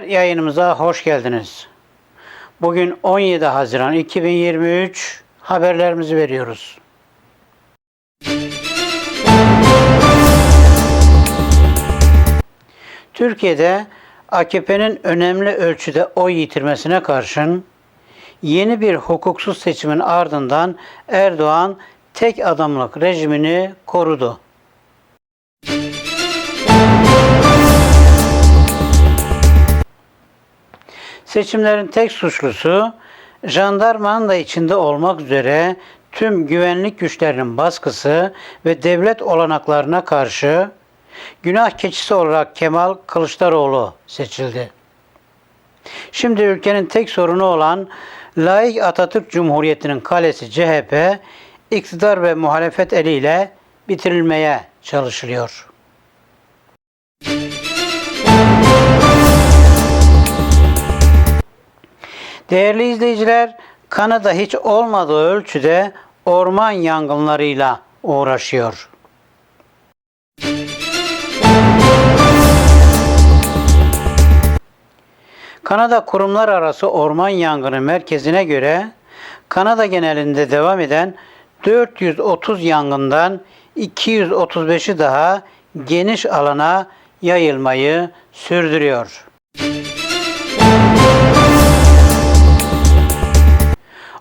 izleyiciler yayınımıza hoş geldiniz. Bugün 17 Haziran 2023 haberlerimizi veriyoruz. Türkiye'de AKP'nin önemli ölçüde oy yitirmesine karşın yeni bir hukuksuz seçimin ardından Erdoğan tek adamlık rejimini korudu. Seçimlerin tek suçlusu jandarmanın da içinde olmak üzere tüm güvenlik güçlerinin baskısı ve devlet olanaklarına karşı günah keçisi olarak Kemal Kılıçdaroğlu seçildi. Şimdi ülkenin tek sorunu olan laik Atatürk Cumhuriyeti'nin kalesi CHP iktidar ve muhalefet eliyle bitirilmeye çalışılıyor. Değerli izleyiciler, Kanada hiç olmadığı ölçüde orman yangınlarıyla uğraşıyor. Kanada Kurumlar Arası Orman Yangını Merkezi'ne göre Kanada genelinde devam eden 430 yangından 235'i daha geniş alana yayılmayı sürdürüyor.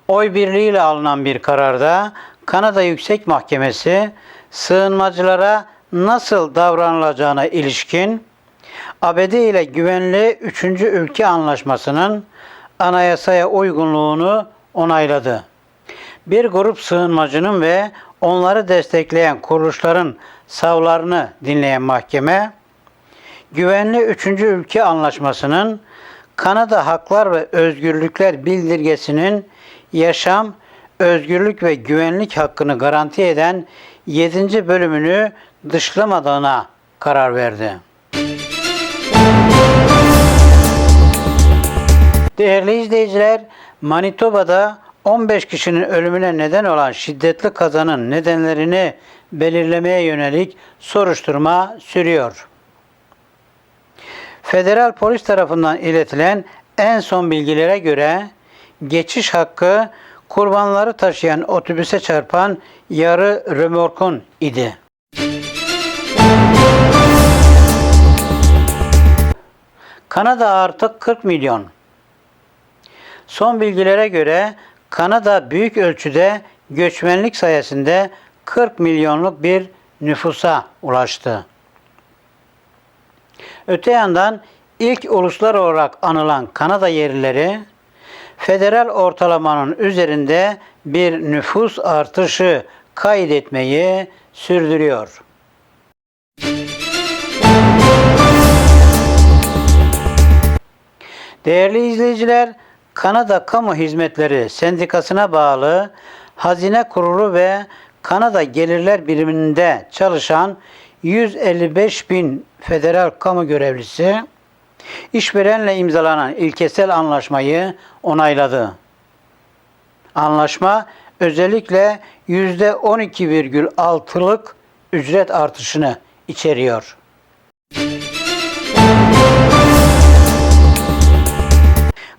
Oy birliğiyle alınan bir kararda Kanada Yüksek Mahkemesi sığınmacılara nasıl davranılacağına ilişkin ABD ile güvenli 3. ülke anlaşmasının anayasaya uygunluğunu onayladı. Bir grup sığınmacının ve onları destekleyen kuruluşların savlarını dinleyen mahkeme, güvenli 3. ülke anlaşmasının Kanada Haklar ve Özgürlükler Bildirgesi'nin yaşam, özgürlük ve güvenlik hakkını garanti eden 7. bölümünü dışlamadığına karar verdi. Değerli izleyiciler, Manitoba'da 15 kişinin ölümüne neden olan şiddetli kazanın nedenlerini belirlemeye yönelik soruşturma sürüyor. Federal polis tarafından iletilen en son bilgilere göre geçiş hakkı kurbanları taşıyan otobüse çarpan yarı römorkun idi. Kanada artık 40 milyon. Son bilgilere göre Kanada büyük ölçüde göçmenlik sayesinde 40 milyonluk bir nüfusa ulaştı. Öte yandan ilk uluslar olarak anılan Kanada yerlileri federal ortalamanın üzerinde bir nüfus artışı kaydetmeyi sürdürüyor. Değerli izleyiciler, Kanada Kamu Hizmetleri Sendikası'na bağlı Hazine Kurulu ve Kanada Gelirler Biriminde çalışan 155 bin federal kamu görevlisi işverenle imzalanan ilkesel anlaşmayı onayladı. Anlaşma özellikle %12,6'lık ücret artışını içeriyor.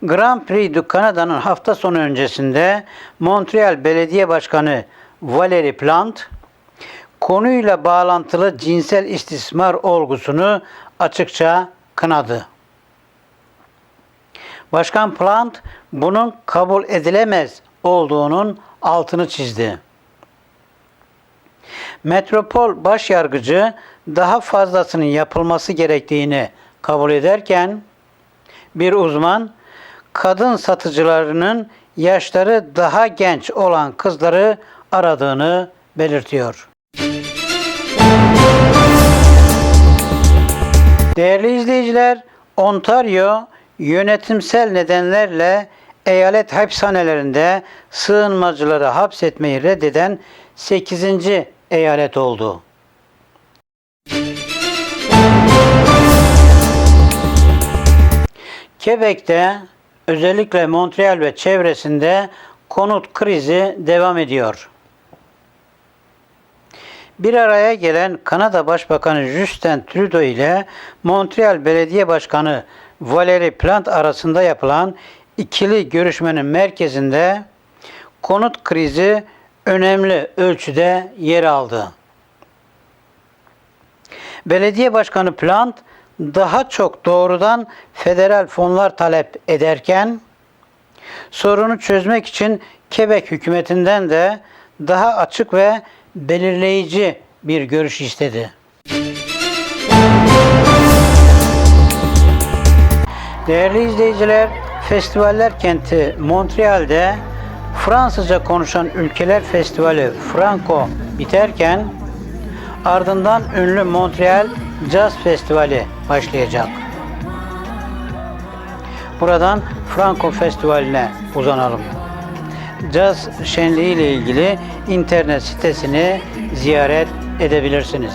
Grand Prix du Canada'nın hafta sonu öncesinde Montreal Belediye Başkanı Valérie Plante konuyla bağlantılı cinsel istismar olgusunu açıkça kınadı. Başkan Plant bunun kabul edilemez olduğunun altını çizdi. Metropol başyargıcı daha fazlasının yapılması gerektiğini kabul ederken bir uzman kadın satıcılarının yaşları daha genç olan kızları aradığını belirtiyor. Değerli izleyiciler, Ontario yönetimsel nedenlerle eyalet hapishanelerinde sığınmacıları hapsetmeyi reddeden 8. eyalet oldu. Quebec'te özellikle Montreal ve çevresinde konut krizi devam ediyor. Bir araya gelen Kanada Başbakanı Justin Trudeau ile Montreal Belediye Başkanı Valérie Plante arasında yapılan ikili görüşmenin merkezinde konut krizi önemli ölçüde yer aldı. Belediye Başkanı Plant daha çok doğrudan federal fonlar talep ederken sorunu çözmek için Quebec hükümetinden de daha açık ve belirleyici bir görüş istedi. Değerli izleyiciler, Festivaller kenti Montreal'de Fransızca konuşan ülkeler festivali Franco biterken ardından ünlü Montreal Jazz Festivali başlayacak. Buradan Franco Festivali'ne uzanalım. Caz şenliği ile ilgili internet sitesini ziyaret edebilirsiniz.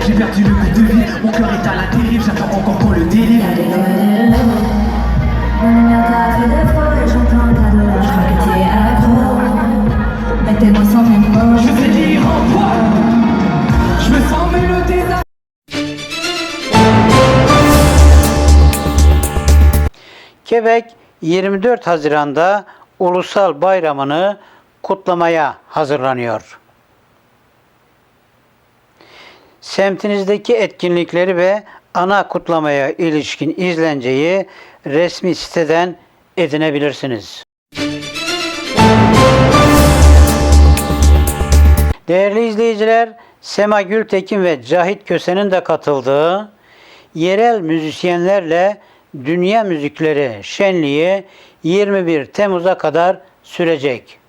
Quebec 24 Haziran'da ulusal bayramını kutlamaya hazırlanıyor. Semtinizdeki etkinlikleri ve ana kutlamaya ilişkin izlenceyi resmi siteden edinebilirsiniz. Değerli izleyiciler, Sema Gültekin ve Cahit Köse'nin de katıldığı yerel müzisyenlerle Dünya Müzikleri Şenliği 21 Temmuz'a kadar sürecek.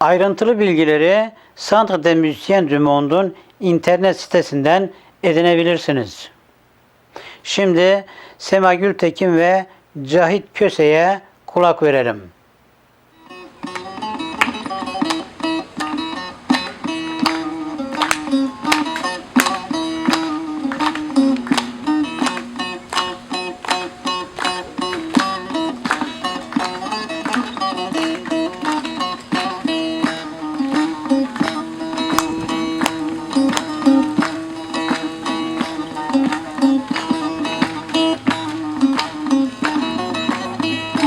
Ayrıntılı bilgileri Centre des Musiciens du Monde'un internet sitesinden edinebilirsiniz. Şimdi Sema Gültekin ve Cahit Köse'ye kulak verelim.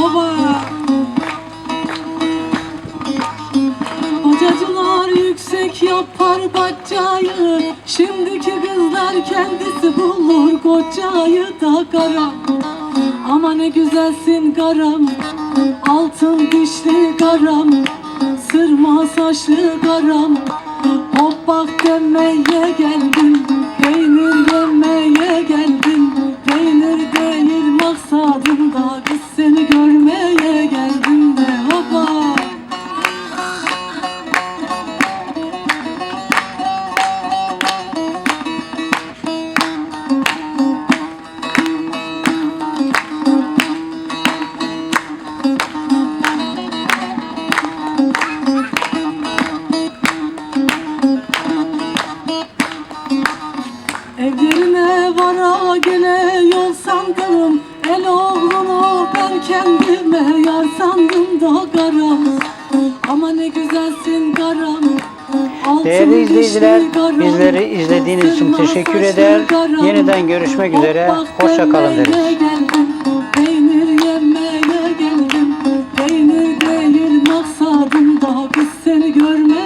Baba. Bacacılar yüksek yapar bacayı Şimdiki kızlar kendisi bulur kocayı da kara Ama ne güzelsin karam Altın dişli karam Sırma saçlı karam. Hop bak demeye geldim ben kendime yar sandım da karam Ama ne güzelsin Altın Değerli izleyiciler, bizleri izlediğiniz için teşekkür eder. Yeniden görüşmek üzere. Hoşça kalın deriz. Peynir yemeye geldim Peynir değil maksadım da Kız seni görmeye